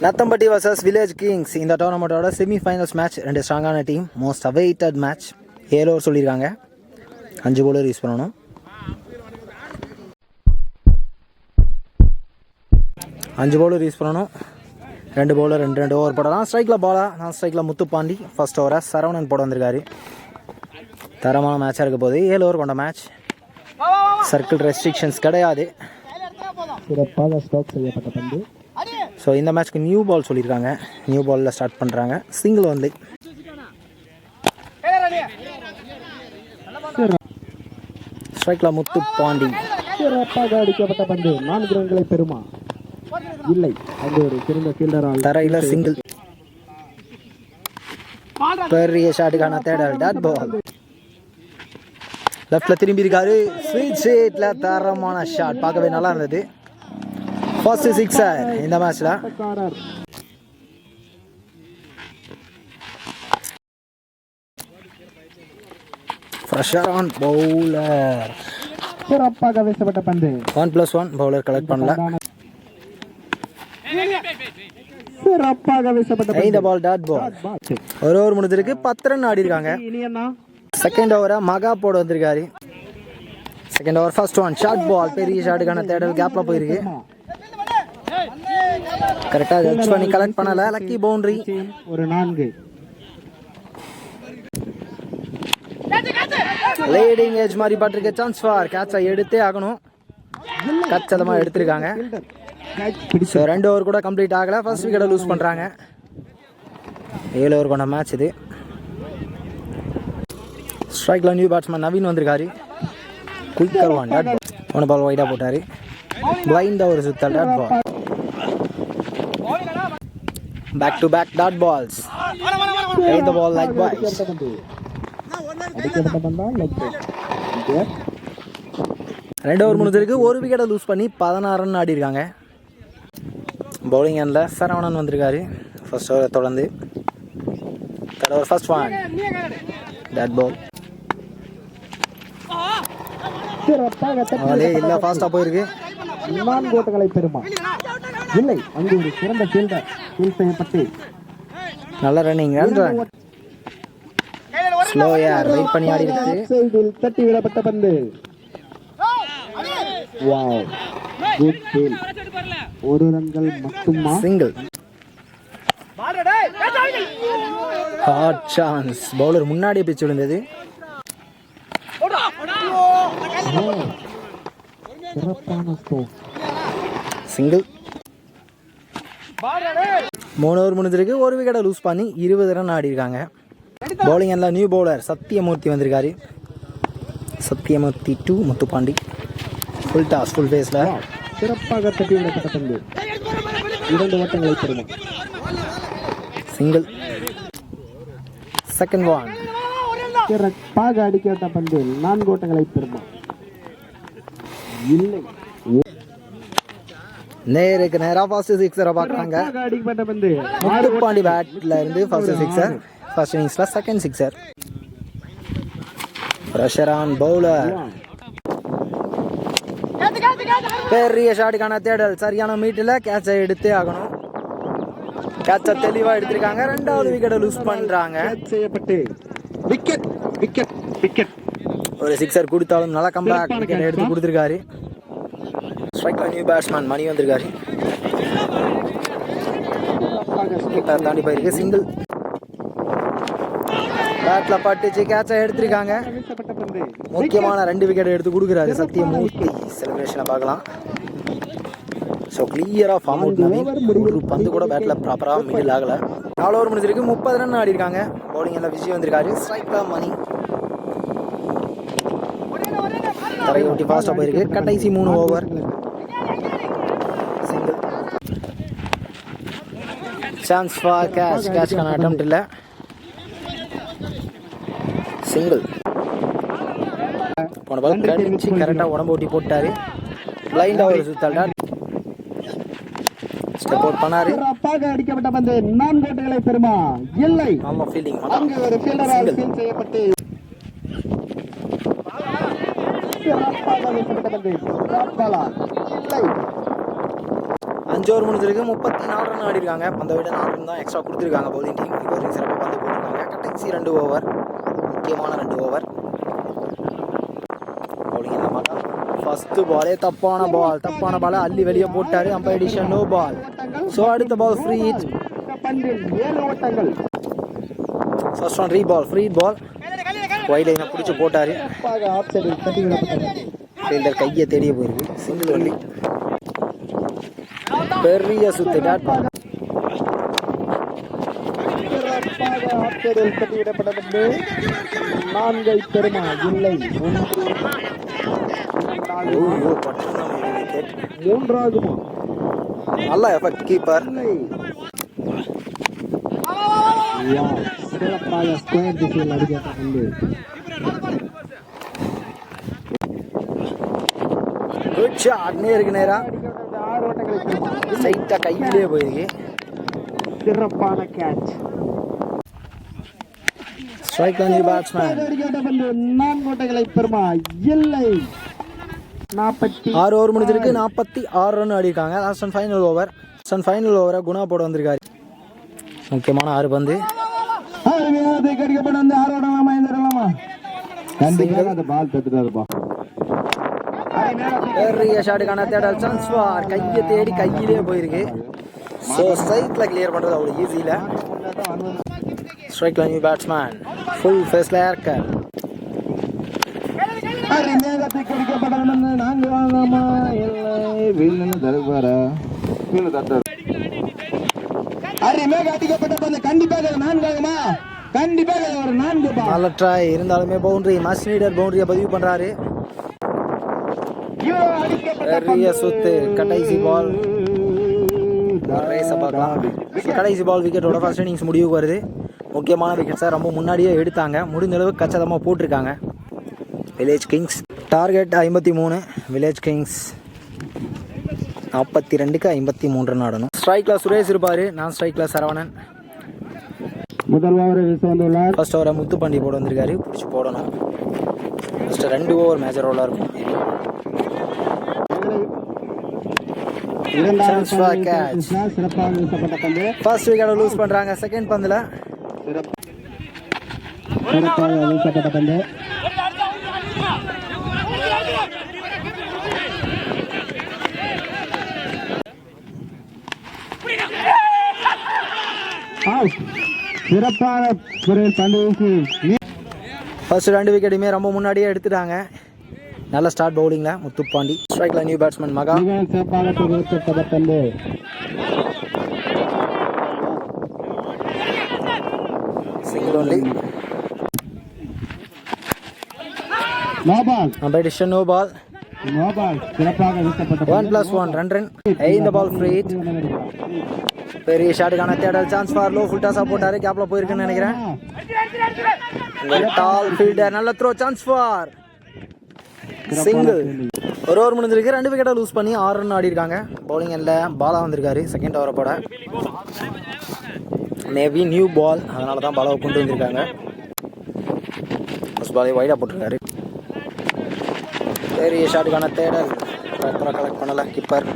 Nathampatti versus village Kings இந்த டோர்னமெண்ட்டோட semi finals match ரெண்டு ஸ்ட்ராங்கான டீம் மோஸ்ட் அவைட்டட் மேட்ச் ஏழு ஓவர் சொல்லியிருக்காங்க. அஞ்சு bowler யூஸ் பண்ணணும். அஞ்சு bowler யூஸ் பண்ணணும். ரெண்டு பவுலர் ரெண்டு ரெண்டு ஓவர் போடலாம். ஸ்ட்ரைக்கில் பாலா நான் ஸ்ட்ரைக்கில் முத்துப்பாண்டி. ஃபர்ஸ்ட் ஓவராக சரவணன் போட வந்திருக்காரு. தரமான மேட்சாக இருக்க போது ஏழு ஓவர் கொண்ட மேட்ச் சர்க்கிள் ரெஸ்ட்ரிக்ஷன்ஸ் கிடையாது. சிறப்பாக ஸ்டாக் செய்யப்பட்ட பந்து. ஸோ இந்த மேட்ச்க்கு நியூ பால் சொல்லியிருக்காங்க. நியூ பாலில் ஸ்டார்ட் பண்ணுறாங்க சிங்கிள் வந்து. ஸ்ட்ரைக்கில் முத்து பாண்டி சிறப்பாக அடிக்கப்பட்ட பந்து. நான்கு ரன்களை பெறுமா? இல்லை. அங்கு ஒரு சிறந்த ஃபீல்டரால் தரையில் சிங்கிள் பெரிய ஷாட்டுக்கான தேடல். டாட் பால் லெஃப்டில் திரும்பி இருக்காரு. ஸ்வீட் ஷீட்டில் தரமான ஷாட் பார்க்கவே நல்லா இருந்தது. ஃபர்ஸ்ட் சிக்ஸர் இந்த மேட்ச்ல ஃப்ரெஷர் ஆன் பவுலர் சிறப்பாக வீசப்பட்ட பந்து one plus one bowler collect பண்ணல. சிறப்பாக வீசப்பட்ட இந்த பால் டாட் பால் ஒரு ஓவர் முடிஞ்சிருக்கு. பத்து ரன் ஆடி இருக்காங்க செகண்ட் ஓவரா மகா போட வந்திருக்காரு. Second over first one short ball பெரிய ஷாட்டுக்கான தேடல் கேப்ல போயிருக்கு. கரெக்டாக ஜட்ஜ் பண்ணி கலெக்ட் பண்ணல. லக்கி பவுண்டரி ஒரு நான்கு. லேடிங் ஏஜ் மாதிரி பட்டிருக்க சான்ஸ் ஃபார் கேட்சை எடுத்தே ஆகணும். கச்சதமாக எடுத்திருக்காங்க. ரெண்டு ஓவர் கூட கம்ப்ளீட் ஆகல. ஃபர்ஸ்ட் விக்கெட்டை லூஸ் பண்ணுறாங்க ஏழு ஓவர் கொண்ட மேட்ச் இது. ஸ்ட்ரைக்கில் நியூ பேட்ஸ்மேன் நவீன் வந்திருக்காரு. குயிக்கர் ஒன் டாட் ஒன்று பால் ஒயிட்டாக போட்டார். பிளைண்ட் ஒரு சுத்தல் dot ball back to back dot balls the ball like boys. ரெண்டு ஓவர் முடிஞ்சிருக்கு ஒரு விக்கெட்டை லூஸ் பண்ணி பதினாறு ரன் ஆடி இருக்காங்க பவுலிங் அண்டில் சரவணன் வந்திருக்காரு. ஃபர்ஸ்ட் ஓவரை தொடர்ந்து. Third over first one dot ball அவளே அதே இல்லை ஃபாஸ்ட்டாக போயிருக்கு. நான்கு இல்லை அங்கு ஒரு சிறந்த ஃபீல்டர் ஃபீல் செய்யப்பட்டு நல்ல ரன்னிங் ரன் ரன் ஸ்லோ யார் வெயிட் பண்ணி ஆடி இருக்கு சைடில் தட்டி விடப்பட்ட பந்து. வாவ் குட் ஃபீல் ஒரு ரன்கள் மட்டுமா? சிங்கிள் ஹாட் சான்ஸ் பவுலர் முன்னாடியே பிச்சு விழுந்தது சிறப்பான ஸ்கோர் சிங்கிள் மூணு ஓவர் முடிஞ்சிருக்கு. ஒரு விக்கெட்டை லூஸ் பண்ணி இருபது ரன் ஆடி இருக்காங்க பவுலிங் எல்லாம் நியூ பவுலர் சத்தியமூர்த்தி வந்திருக்காரு. Sathyamoorthy to Muthupandi. Full toss full ஃபேஸில் சிறப்பாக தட்டி விடப்பட்ட பந்து. இரண்டு ஓட்டங்களை பெறுமா சிங்கிள் செகண்ட் ஒன் சிறப்பாக அடிக்கப்பட்ட பந்து. நான்கு ஓட்டங்களை பெறுமா இல்லை. நேருக்கு நேராக ஃபர்ஸ்ட் சிக்ஸரை பார்க்குறாங்க. முத்துப்பாண்டி பேட்ல இருந்து ஃபர்ஸ்ட் சிக்ஸர் ஃபர்ஸ்ட் இன்னிங்ஸில் second sixer pressure on bowler பெரிய ஷாட்டுக்கான தேடல். சரியான மீட்டில் கேட்சை எடுத்தே ஆகணும். கேட்சை தெளிவாக எடுத்திருக்காங்க. ரெண்டாவது விக்கெட்டை லூஸ் பண்ணுறாங்க செய்யப்பட்டு. விக்கெட் விக்கெட் விக்கெட் ஒரு சிக்ஸர் கொடுத்தாலும் நல்லா கம்பேக் விக்கெட் எடுத்து கொடுத்துருக்காரு. ஸ்ட்ரைக்கில் நியூ பேட்ஸ்மேன் மணி வந்திருக்காரு கீப்பர் தாண்டி போயிருக்கு. சிங்கிள் பேட்டில் பட்டுச்சு. கேட்சை எடுத்திருக்காங்க. முக்கியமான ரெண்டு விக்கெட் எடுத்து கொடுக்குறாரு சத்தியமூர்த்தி செலிப்ரேஷனை பார்க்கலாம். ஸோ கிளியராக ஃபார்ம் அவுட் நவீன் ஒரு பந்து கூட பேட்டில் ப்ராப்பராக மிடில் ஆகலை. நாலு ஓவர் முடிஞ்சிருக்கு. முப்பது ரன் ஆடி இருக்காங்க. பவுலிங் எல்லாம் விஜய் வந்திருக்காரு. ஸ்ட்ரைக்கில் மணி. தரையை ஒட்டி ஃபாஸ்ட்டாக போயிருக்கு. கடைசி மூணு over single chance for catch கேட்ச்க்கான attempt இல்லை சிங்கிள் போன பால் கடிச்சு கரெக்டாக உடம்பு ஓட்டி போட்டாரு. பிளைண்டாக ஒரு சுத்தால் ஸ்டெப் அவுட் பண்ணாரு. அடிக்கப்பட்ட பந்து. நான்கு ஓட்டங்களை பெறுமா? இல்லை. ஆமாம் ஃபீல்டிங் அங்கு ஒரு ஃபீல்டரால் ஃபீல் செய்யப்பட்டு சிறப்பாக வீசப்பட்ட பந்து. இல்லை. அஞ்சு ஓவர் முடிஞ்சிருக்கு முப்பத்தி நாலு ரன் ஆடிருக்காங்க. பந்தை விட நாலு ரன் தான் எக்ஸ்ட்ரா கொடுத்துருக்காங்க. பவுலிங் டீம் இது வரைக்கும் சிறப்பாக பந்து போட்டிருக்காங்க. கடைசி ரெண்டு ஓவர் முக்கியமான ரெண்டு ஓவர் பவுலிங் என்ன ஃபர்ஸ்ட் பாலே தப்பான பால் தப்பான பாலை அள்ளி வெளியே போட்டாரு அம்பை எடிஷன் நோ பால் ஸோ அடுத்த பால் ஃப்ரீ ஹிட் பந்தில் ஏழு ஓட்டங்கள் ஃபர்ஸ்ட் ஒன் ரீ பால் ஃப்ரீ பால் ஒயிட் லைனை பிடிச்சி போட்டாரு ஃபீல்டர் கையை தேடிய போயிருக்கு. சிங்கிள் ஒன்லி பெரிய சுத்து டாட் பால் சிறப்பாக ஆஃப் சைடில் தட்டிவிடப்பட்ட பந்து நான்கை பெருமா இல்லை. மூன்றாகுமா நல்ல எஃபெக்ட் கீப்பர் இல்லை Wow, சிறப்பாக ஸ்கொயர் திசையில் அடிக்கப்பட்ட பந்து குட் ஷாட் நேருக்கு நேரா ஸ்ட்ரைட்டாக கையிலே போயிருக்கு. சிறப்பான catch strike on new batsman நான்கு ஓட்டங்களை பெறுமா? இல்லை. நாற்பத்தி ஆறு ஓவர் முடிஞ்சிருக்கு. நாற்பத்தி ஆறு run ஆடிருக்காங்க last and final over and final ஓவரை குணா போட வந்திருக்காரு. முக்கியமான ஆறு பந்து. அருமையாக கடிக்கப்பட்ட அந்த ஆறு எழுந்திரலாமா கண்டிப்பாக அந்த பால் தட்டுதாதுப்பா பெரிய ஷாட்டுக்கான தேடல். சான்ஸ் ஃபார் கையை தேடி கையிலே போயிருக்கு. ஸோ ஸ்ட்ரைக்கில் கிளியர் பண்ணுறது அவ்வளோ ஈஸியில் ஸ்ட்ரைக் லைன் பேட்ஸ்மேன் ஃபுல் ஃபேஸில் பந்து கண்டிப்பாக ஒரு நான்கு இருந்தாலுமே பவுண்டரி மஸ்ட் பவுண்டரியை பதிவு பண்ணுறாரு பந்து. சுத்து கடைசி பால் ரேஸை பார்க்கலாம் கடைசி பால் விக்கெட்டோட ஃபர்ஸ்ட் இன்னிங்ஸ் முடிவுக்கு வருது. முக்கியமான விக்கெட்ஸை ரொம்ப முன்னாடியே எடுத்தாங்க. முடிந்த அளவுக்கு கச்சிதமாக போட்டிருக்காங்க. வில்லேஜ் கிங்ஸ் டார்கெட் ஐம்பத்தி மூணு வில்லேஜ் கிங்ஸ் நாற்பத்தி ரெண்டுக்கு ஐம்பத்தி மூன்று ஆடணும் ஸ்ட்ரைக்கில் சுரேஷ் இருப்பார். நான் ஸ்ட்ரைக்கில் சரவணன். முதல் ஓவரை வீச வந்துள்ளார் ஃபர்ஸ்ட் ஓவரை முத்துப்பாண்டி போட வந்திருக்காரு. பிடிச்சி போடணும். ஃபஸ்ட்டு ரெண்டு ஓவர் மேஜர் ரோலாக இருக்கும் இரண்டாவது Chance for பந்தில் catch. கிருஷ்ணா சிறப்பாக வீசப்பட்ட பந்து ஃபர்ஸ்ட் விக்கெட்டை லூஸ் பண்ணுறாங்க செகண்ட் பந்தில். சிறப்பு- சிறப்பாக பந்து. சிறப்பான முறையில் பந்து வீசி மீ- ஃபர்ஸ்ட் ரெண்டு விக்கெட்டுமே ரொம்ப முன்னாடியே எடுத்துட்டாங்க. நல்ல ஸ்டார்ட் பவுலிங்கில் முத்துப்பாண்டி ஸ்ட்ரைக்கில் new batsman Maha. Single only no ball. நம்ம decision no ball one plus one run run இந்த பால் ஃப்ரீ பெரிய ஷாட்டுக்கான தேடல் சான்ஸ் ஃபார் லோ ஃபுல் டாஸாக போட்டாரு கேப்பில் போயிருக்குன்னு நினைக்கிறேன். டால் ஃபீல்டர் நல்ல த்ரோ சான்ஸ் ஃபார் சிங்கிள் ஒரு ஓவர் முடிஞ்சிருக்கு. ரெண்டு விக்கெட்டை லூஸ் பண்ணி ஆறு ரன் ஆடி இருக்காங்க பவுலிங் இல்லை பாலா வந்திருக்காரு. செகண்ட் ஓவரை போட மேபி நியூ பால் அதனால தான் பாலாவை கொண்டு வந்திருக்காங்க. ஃபர்ஸ்ட் பாலே வைடாக போட்டிருக்காரு. பெரிய ஷாட்டுக்கான தேடல். ப்ராப்பராக கலெக்ட் பண்ணல? கீப்பர்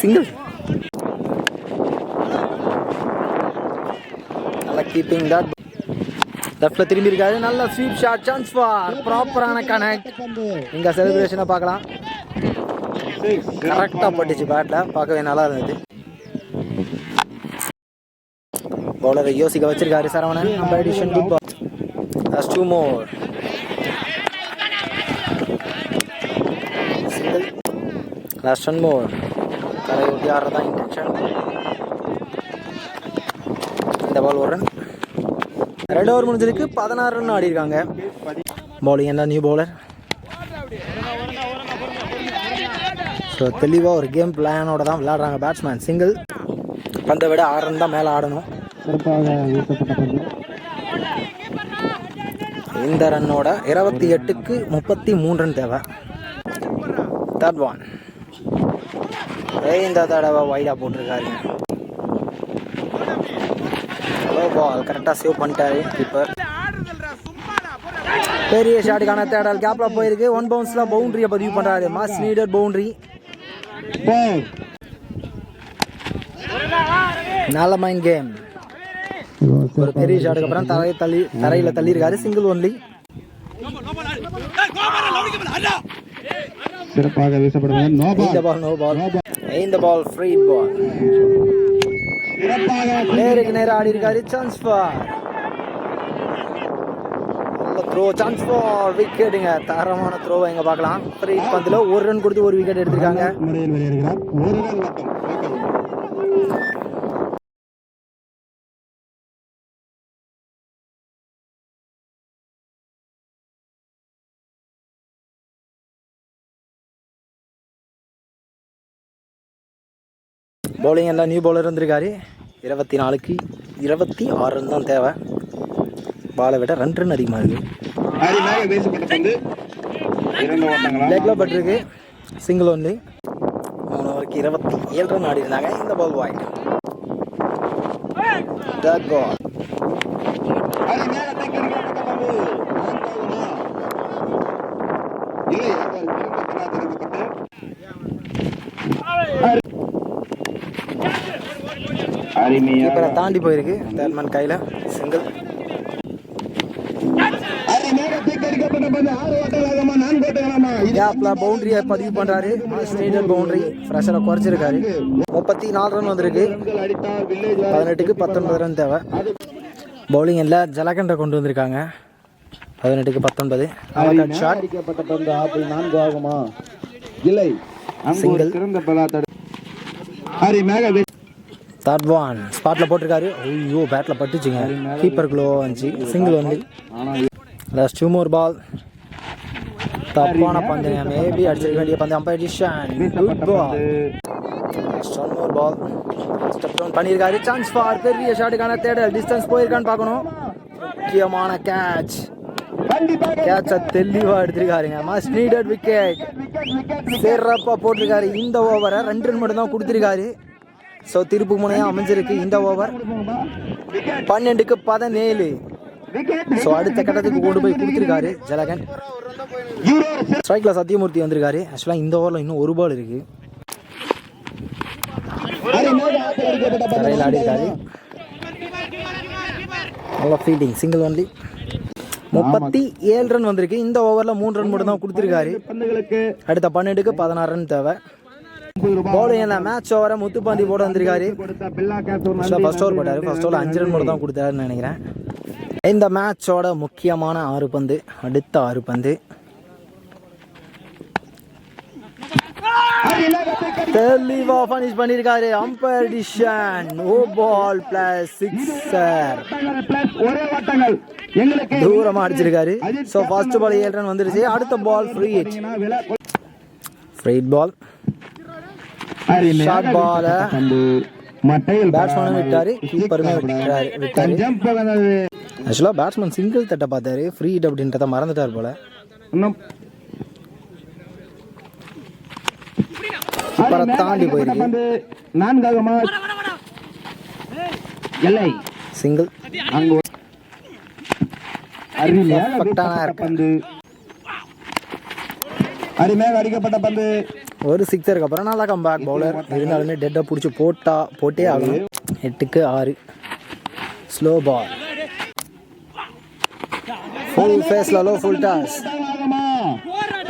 சிங்கிள் நல்ல கீப்பிங் டாட் லெஃப்ட்ல திரும்பி இருக்காரு நல்ல ஸ்வீப் ஷாட் சான்ஸ் ஃபார் ப்ராப்பரான கனெக்ட் இங்க செலிப்ரேஷனை பார்க்கலாம். கரெக்டாக பட்டுச்சு பேட்டில் பார்க்கவே நல்லா இருந்தது. பவுலரை யோசிக்க வச்சிருக்காரு சரவணன். நம்ம decision good ball two more more. Single. More one more. தலையொட்டி ஆடுறதா இன்டென்ஷன் இந்த பால் ஒரு ரன் ரெண்டு ஓவர் முடிஞ்சதுக்கு பதினாறு ரன் ஆடி இருக்காங்க பவுலிங் என்ன நியூ பவுலர் ஸோ தெளிவாக ஒரு கேம் பிளானோட தான் விளையாடுறாங்க பேட்ஸ்மேன் சிங்கிள் பந்தை விட ஆறு ரன் தான் மேலே ஆடணும். இந்த ரன்னோட இருபத்தி எட்டுக்கு முப்பத்தி மூணு ரன் தேவை. தேர்ட் ஒன் இந்த தடவை வைடாக போட்டிருக்காரு ஹலோ பால் கரெக்டாக சேவ் பண்ணிட்டாரு கீப்பர் பெரிய ஷாட்டுக்கான தேடல். கேப்ல போயிருக்கு. ஒன் பவுன்ஸ்ல பவுண்டரியை பதிவு பண்றாரு. மாஸ் நீடர் பவுண்டரி நல்ல மைண்ட் கேம் ஒரு பெரிய ஷாட்டுக்கு அப்புறம் தரை தள்ளி தரையில தள்ளியிருக்காரு. சிங்கிள் ஒன்லி சிறப்பாக வீசப்படுவது நோ பால் நோ பால் இந்த பால் ஃப்ரீ பால் நேருக்கு நேரம் ஆடி இருக்காரு. Chance for throw chance for விக்கெட்டுங்க தரமான த்ரோவை எங்க பார்க்கலாம். ஃப்ரீ பந்தில் ஒரு ரன் கொடுத்து ஒரு விக்கெட் எடுத்திருக்காங்க. பவுலிங் எல்லாம் நியூ பவுலர் இருந்திருக்காரு. இருபத்தி நாலுக்கு இருபத்தி ஆறு தான் தேவை. பாலை விட ரெண்டு ரன் அதிகமாக இருக்கு அருமையாக வீசப்பட்ட பந்து இரண்டு ஓட்டங்களா? லெக்ல பட்டிருக்கு சிங்கிள் ஒன்லி மூணு ஓவருக்கு இருபத்தி ஏழு ரன் ஆடி இருந்தாங்க இந்த பால் வாய்ட் டட் பால் அருமையாக தைக்கடிக்கப்பட்ட பந்து நான்காவதா? இல்லை அவர் விருப்பத்தினால் தெரிவிக்கப்பட்டு அருமையாக கீப்பரை தாண்டி போயிருக்கு. தேர்மன் கையில் சிங்கிள் கேப்ல பவுண்டரியை பதிவு பண்றாரு. ஸ்டேட்டட் பவுண்டரி ப்ரெஷரை குறைச்சிருக்காரு. முப்பத்தி நாலு ரன் வந்திருக்கு. ரன்கள் அடித்தார் வில்லேஜ் பதினெட்டுக்கு பத்தொன்பது ரன் தேவை. பவுலிங் எல்லாம் ஜலகண்டை கொண்டு வந்திருக்காங்க. பதினெட்டுக்கு பத்தொன்பது. அவகட் ஷாட் அடிக்கப்பட்ட பந்து ஆப்பிள் நான்கு ஆகுமா? இல்லை. வீச- தேர்ட் ஒன் ஸ்பாட்ல போட்டிருக்காரு. ஐயோ பேட்ல பட்டுச்சுங்க. கீப்பர் க்ளோ வந்துச்சு. சிங்கிள் வந்து. லாஸ்ட் மோர் பால் தப்பான பந்துங்க. மேபி அடிச்சிருக்க வேண்டிய பந்து. Umpire decision good ball last more ball step down பண்ணியிருக்காரு. சான்ஸ் ஃபார் பெரிய ஷாட்டுக்கான தேடல். டிஸ்டன்ஸ் போயிருக்கான்னு பார்க்கணும். முக்கியமான கேட்ச் கண்டிப்பாக தெளிவா எடுத்திருக்காருங்க. மஸ்ட் நீடட் விக்கெட் சிறப்பா போட்டிருக்காரு. இந்த ஓவரை ரெண்டு ரன் மட்டும் தான் கொடுத்திருக்காரு. ஸோ திருப்பு முனையாக அமைஞ்சிருக்கு இந்த ஓவர் பன்னெண்டுக்கு பதினேழு. ஸோ அடுத்த கட்டத்துக்கு கொண்டு போய் கொடுத்துருக்காரு ஜலகன். யூரோ ஸ்ட்ரைக்ல சத்தியமூர்த்தி வந்திருக்காரு. ஆக்சுவலாக இந்த ஓவரில் இன்னும் ஒரு பால் இருக்கு. தரையில் நல்ல ஃபீல்டிங் சிங்கிள் ஒன்லி முப்பத்தி ஏழு ரன் வந்திருக்கு. இந்த ஓவரில் மூணு ரன் மட்டும் தான் கொடுத்துருக்காரு. அடுத்த பன்னெண்டுக்கு பதினாறு ரன் தேவை. பவுலிங் என்ன? மேட்ச் ஓவரை முத்துப்பாண்டி போட வந்திருக்காரு. ஃபர்ஸ்ட் ஓவர் போட்டாரு. ஃபர்ஸ்ட் ஓவர் அஞ்சு ரன் மட்டும் தான் கொடுத்தாருன்னு நினைக்கிறேன். இந்த மேட்சோட முக்கியமான ஆறு பந்து அடுத்த ஆறு பந்து. தெளிவா பனிஷ் பண்ணியிருக்காரு umpire decision no ball plus sixer ஒரே வட்டங்கள் எங்களுக்கு தூரமா அடிச்சிருக்காரு. ஸோ ஃபர்ஸ்ட் பால் ஏழு ரன் வந்துருச்சு. அடுத்த பால் ஃப்ரீ ஃப்ரீ பால் பந்து மட்டையில் பேட்ஸ்மேனும் விட்டாரு கீப்பருமே விட்டாரு விட்டாரு ஜம்ப் வந்தது. ஆக்சுவலாக பேட்ஸ்மேன் சிங்கிள் தட்ட பார்த்தாரு. ஃப்ரீ ஹிட் அப்படின்றத மறந்துட்டார் போல. இன்னும். தாண்டி போயிருக்கு. பந்து நான்காக எல்லை சிங்கிள் அங்கு அருமையாக இருக்கு. பந்து அருமையாக அடிக்கப்பட்ட பந்து ஒரு சிக்ஸருக்கு அப்புறம் நல்லா கம்பேக் பவுலர் இருந்தாலுமே டெட்டை பிடிச்சி போட்டா போட்டே ஆகணும். எட்டுக்கு ஆறு. ஸ்லோ பால் ஃபுல் ஃபேஸ்ல லோ ஃபுல் டாஸ்?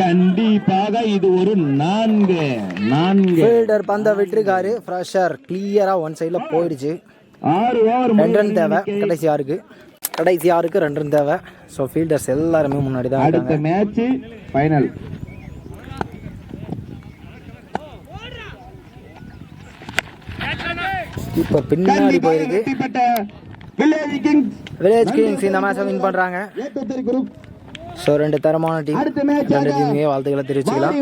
கண்டிப்பாக இது ஒரு நான்கு. நான்கு. ஃபீல்டர் பந்தை விட்டுருக்காரு. ஃப்ரெஷர் கிளியரா ஒன் சைடில் போயிடுச்சு. ஆறு ஓவர் ரெண்டு ரன் தேவை. கடைசி ஆறுக்கு. கடைசி ஆறுக்கு ரெண்டு ரன் தேவை. ஸோ ஃபீல்டர்ஸ் எல்லாருமே முன்னாடி தான் அடுத்த மேட்ச் ஃபைனல் இப்போ பின்னாடி போயிருக்கு. வில்லேஜ் கிங்ஸ் இந்த மேட்சை வின் குரூப் ஸோ ரெண்டு தரமான டீம் ரெண்டு டீமுமே வாழ்த்துக்களை தெரிவிச்சுக்கலாம்.